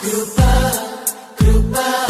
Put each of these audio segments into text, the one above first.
Grupa, grupa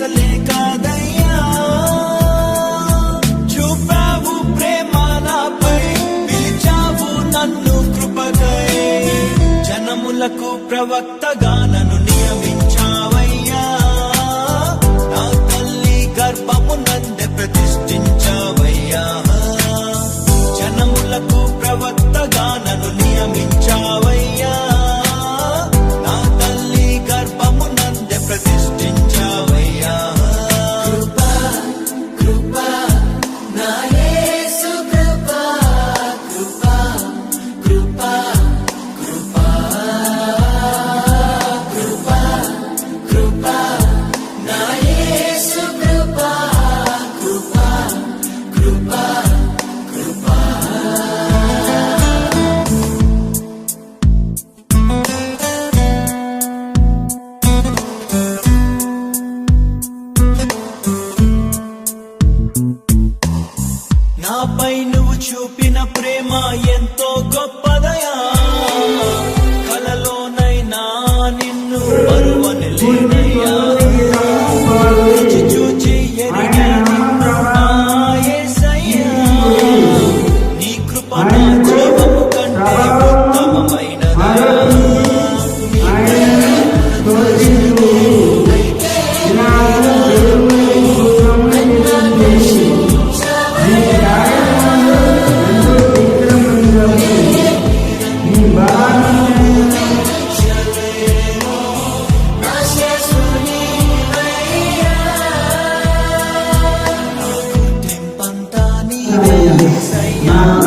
అసలే కాదయ్యా. చూపావు ప్రేమ నాపై పిలిచావు నన్ను కృపకై జనములకు ప్రవక్తగా నన్ను నియమించావయ్యా. నా తల్లి గర్భము నందె ప్రతిష్ఠించావయ్యా ప్రేమ ఎంతో గొప్పదయా. కలలోనైనా నిన్ను బరువని లేనయ్యా చూచి చూచి నీ కృప Yeah.